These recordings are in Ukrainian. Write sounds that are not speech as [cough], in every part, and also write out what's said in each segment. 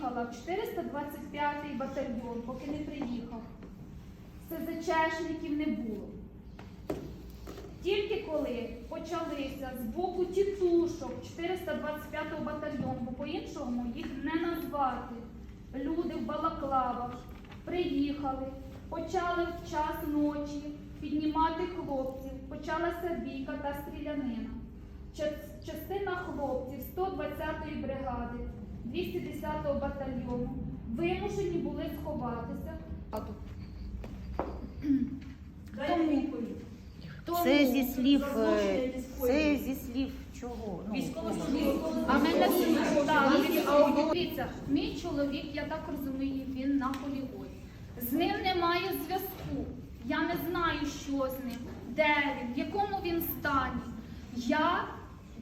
їхала в 425-й батальйон, поки не приїхав. СЗЧшників не було. Тільки коли почалися з боку тітушок 425-го батальйону, бо по-іншому їх не назвати, люди в балаклавах приїхали, почали в час ночі піднімати хлопців, почалася бійка та стрілянина. Частина хлопців 120-ї бригади, 210-го батальйону вимушені були сховатися. Тому, тому Це зі слів, е, це зі слів чого? Ну, А мене так, дивіться, мій чоловік, я так розумію, він на полігоні. З ним немає зв'язку. Я не знаю, що з ним, де він, в якому він стані. Я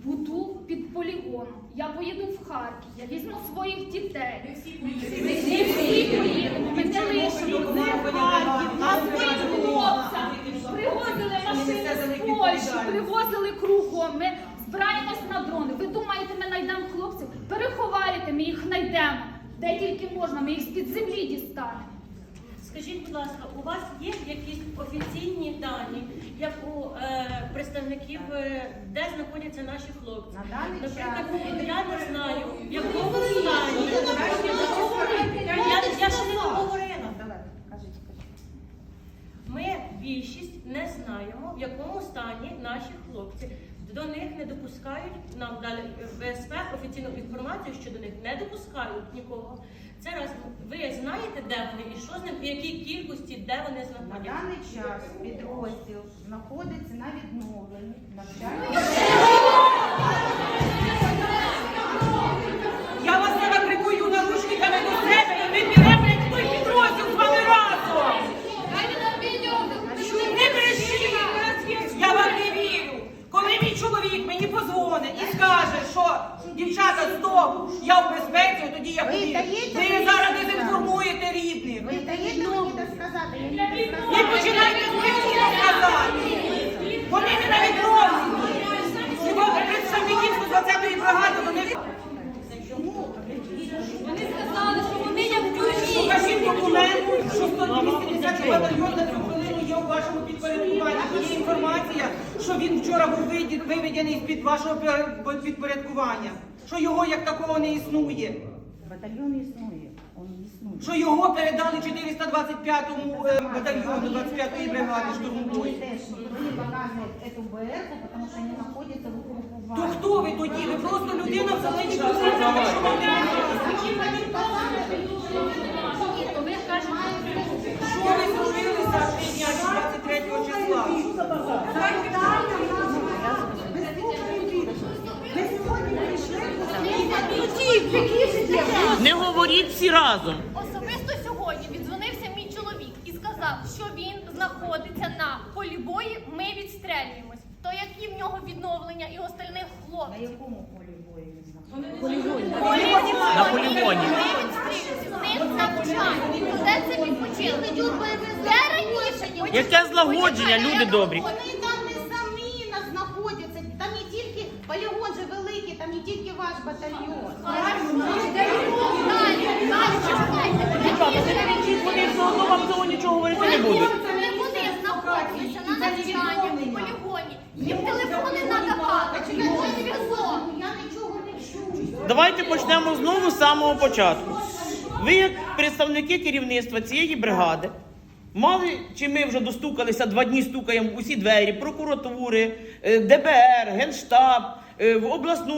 буду під полігоном. Я поїду в Харків, я візьму своїх дітей. Ми всі поїдемо, ми не лишимо. Своїм хлопцям привозили машини з Польщі, привозили кругом. Ми збираємось на дрони. Ви думаєте, ми знайдемо хлопців? Переховайте, ми їх знайдемо. Де тільки можна, ми їх з-під землі дістанемо. Скажіть, будь ласка, у вас є якісь офіційні дані, як у е, представників, е, де знаходяться наші хлопці? На даний Наприклад, час- я не знаю, в якому стані. Я, я ще не договорила. Кажіть, кажіть. Ми більшість не знаємо, в якому стані наші хлопці. До них не допускають, нам дали ВСП офіційну інформацію, що до них не допускають нікого. Це раз ви знаєте, де вони і що з ним, в якій кількості, де вони На даний час підрозділ знаходиться на відновленні навчального. [laughs] Я вас зараз прикую наручниками до себе, і ми підемо в той підрозділ з вами разом. Не брешіть! Я вам не вірю. Коли мій чоловік мені позвонить і скаже, що дівчата, я в безпеці, тоді я Ви даєте Ви мені зараз сказати? дезінформуєте рідних. Ви даєте мені це сказати? Я не сказала. починайте з мені сказати. Вони не на відрозділі. Його представників 120-ї бригади, вони... Покажіть документ, що 150 батальйон на цю хвилину є у вашому підпорядкуванні. Є інформація, що він вчора був виведений з-під вашого підпорядкування. Що його як такого не існує. Батальйон існує. він існує. Що його передали 425-му е, батальйону 25-ї бригади штурмової. теж не показывают эту БРку, потому что они находятся То хто ви тоді? Ви просто людина в що не То ви кажете, Що ви зробили за три дня до 23 числа? Не говоріть всі разом. Особисто сьогодні віддзвонився мій чоловік і сказав, що він знаходиться на полі бою, ми відстрелюємось. То які в нього відновлення і остальних На якому полі бою він знаходиться? На полігоні. Ми відстрілюємося, в них навчання. Де це відпочинок? Де раніше? Яке злагодження, люди добрі. Вони там не самі нас знаходяться, там не тільки полігон же великий, там не тільки ваш батальйон. Вони все одно вам цього нічого говорити не будуть. Вони знаходяться на навчанні, в полігоні. Їм телефони надавали, чи не зв'язок. Я нічого не чую. Давайте почнемо знову з самого початку. Ви, як представники керівництва цієї бригади, мали чи ми вже достукалися, два дні стукаємо усі двері, прокуратури, е, ДБР, Генштаб, е, в обласну